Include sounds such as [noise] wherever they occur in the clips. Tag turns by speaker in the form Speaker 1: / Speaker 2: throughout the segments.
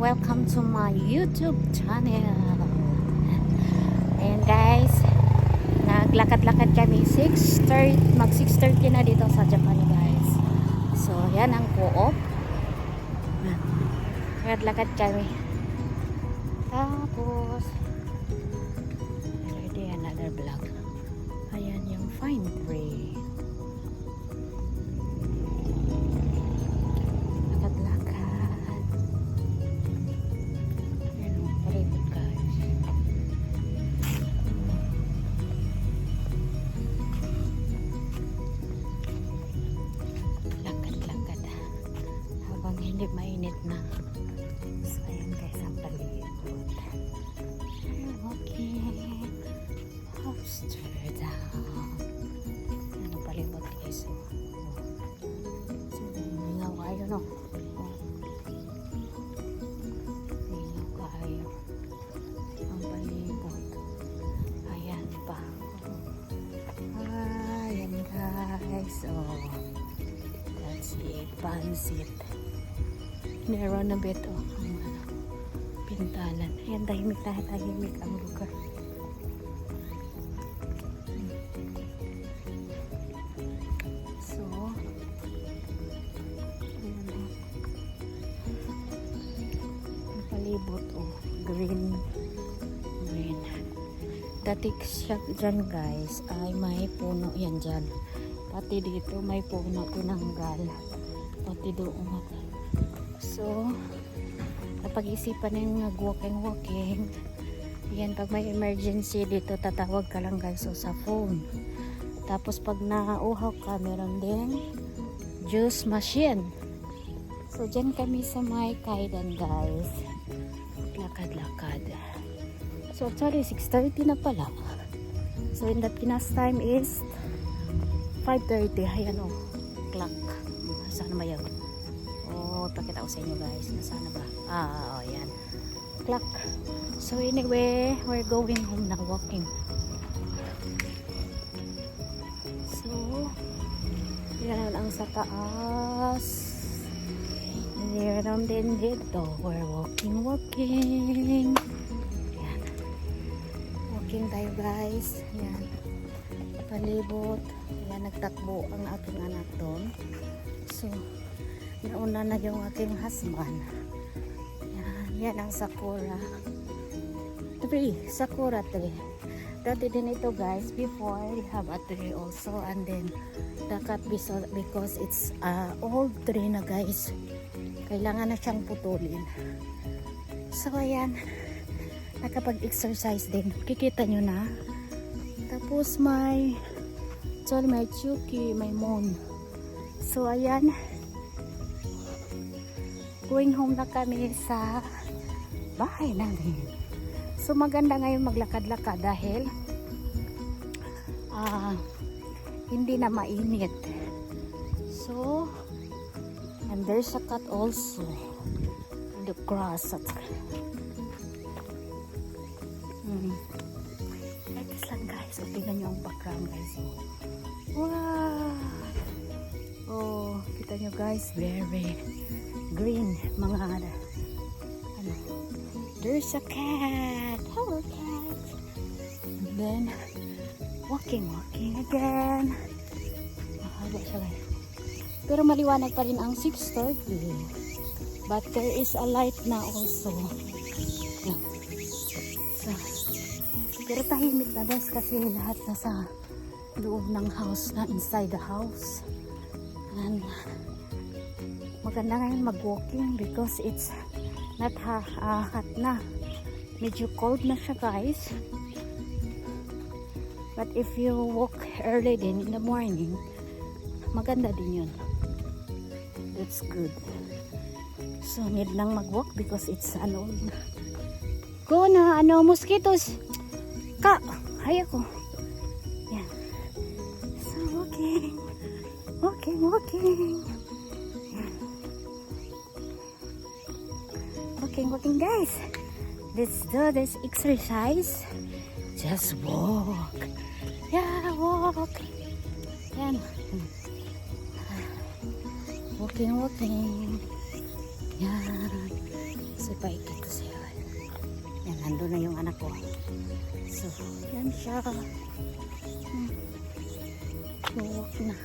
Speaker 1: welcome to my YouTube channel. Ayan guys, naglakad-lakad kami 6.30, mag 6.30 na dito sa Japan guys. So, yan ang co-op. Lakad-lakad kami. Tapos, hindi mainit na. So, ayan guys ang palibot. Okay. Amsterdam. Ano palibot guys. Oh. So, mingaw kayo no. Oh. Mingaw kayo. Ang palibot. Ayan pa. Ayan guys. Oh. That's it. Pansit. Meron na bit oh. Ang pintalan. Ayan, tahimik na tahimik ang lugar. So, ayan o. Ang palibot o. Green. Green. Dati siya dyan guys ay may puno yan dyan. Pati dito may puno tinanggal. Pati doon. So, napag-isipan na yung nag-walking-walking. Yan, pag may emergency dito, tatawag ka lang guys so, sa phone. Tapos pag nauhaw ka, meron din juice machine. So, dyan kami sa may kaidan guys. Lakad-lakad. So, actually, 6.30 na pala. So, in the Pinas time is 5.30. Ayan o, clock. Saan ba yun? Oh, pakita ko sa inyo guys. Nasaan na ba? Ah, oh, yan. Clock. So, anyway, we're going home na walking. So, yan ang sa taas. Meron din dito. We're walking, walking. Yan. Walking tayo guys. Yan. Palibot. Yan, nagtakbo ang aking anak doon. So, nauna na yung aking husband. Yan, yan ang sakura. Tree, sakura tree. Dati din ito guys, before we have a tree also and then biso- because it's uh, old tree na guys. Kailangan na siyang putulin. So ayan, nakapag-exercise din. Kikita nyo na. Tapos may, sorry, may chuki, may mon. So ayan, going home na kami sa bahay namin. So maganda ngayon maglakad-lakad dahil ah, hindi na mainit. So, and there's a cut also. The grass at hmm. Like lang guys. O, tingnan nyo ang background guys. Wow! Oh, kita nyo guys, very green mga ano. There's a cat. Hello cat. And then walking, walking again. Mahaba siya guys. Pero maliwanag pa rin ang 6.30. But there is a light na also. Yan. So, pero tahimik na guys kasi lahat na sa loob ng house na inside the house. And maganda ngayon mag-walking because it's not ha ah, hot na. Medyo cold na siya guys. But if you walk early din in the morning, maganda din yun. That's good. So, need lang mag-walk because it's ano. Go na, ano, mosquitoes. Ka, hay ako. Yan. So, walking. Walking, walking. Walking, walking, guys. Let's do this exercise. Just walk. Yeah, walk. Yan. Walking, walking. Yan. So, paikot ko siya. Yan, nandun na yung anak ko. So, yan siya. Hmm. Suwak na.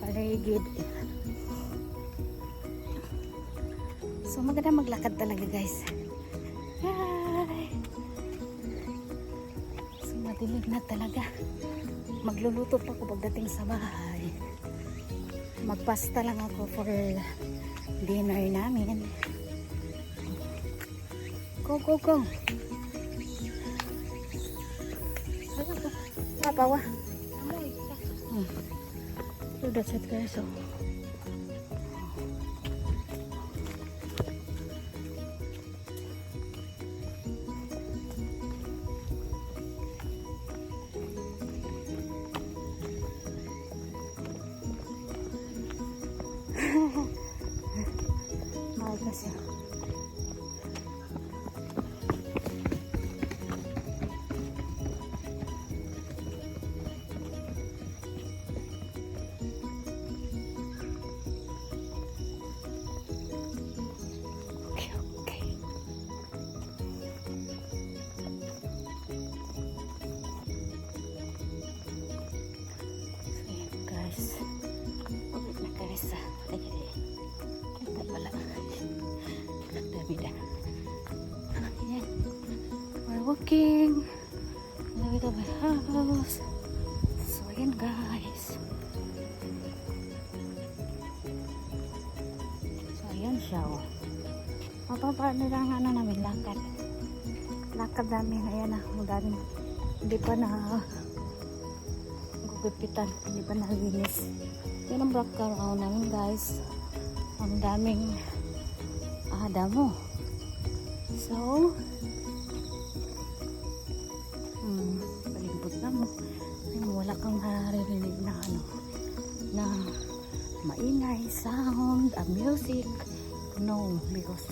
Speaker 1: Paligid. So, maganda maglakad talaga, guys. Hi! So, madilim na talaga. Magluluto pa ako pagdating sa bahay. Magpasta lang ako for dinner namin. Go, go, go. Papawa. Hmm. So that's it guys. So. Walking. On the way to my house. So, ayan guys. So, ayan siya oh. Mapapa nila ang ano namin, lakad. Lakad namin. Ayan na. Magdami. Hindi pa na gugupitan. Hindi pa nalinis. Yan ang background namin guys. Ang daming ah, damo. So, Kang maririnig na ano, na maingay, sound, a music. No, because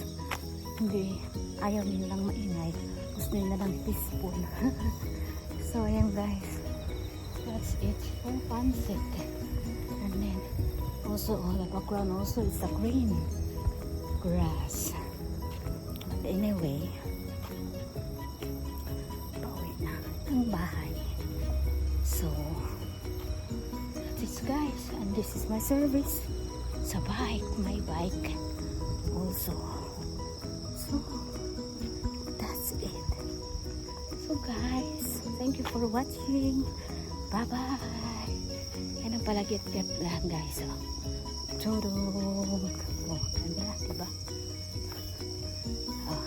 Speaker 1: hindi, ayaw nilang maingay. Gusto nila lang peaceful. [laughs] so, ayan guys. That's it for pancit. And then, also, oh, the background also is the green grass. But anyway, guys. And this is my service sa bike, my bike. Also, so, that's it. So guys, thank you for watching. Bye-bye. Yan ang palagit-gat lang guys. Oh. Turog. Oh, ganda, diba? Oh.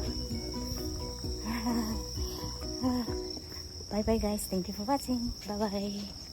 Speaker 1: [laughs] Bye-bye guys. Thank you for watching. Bye-bye.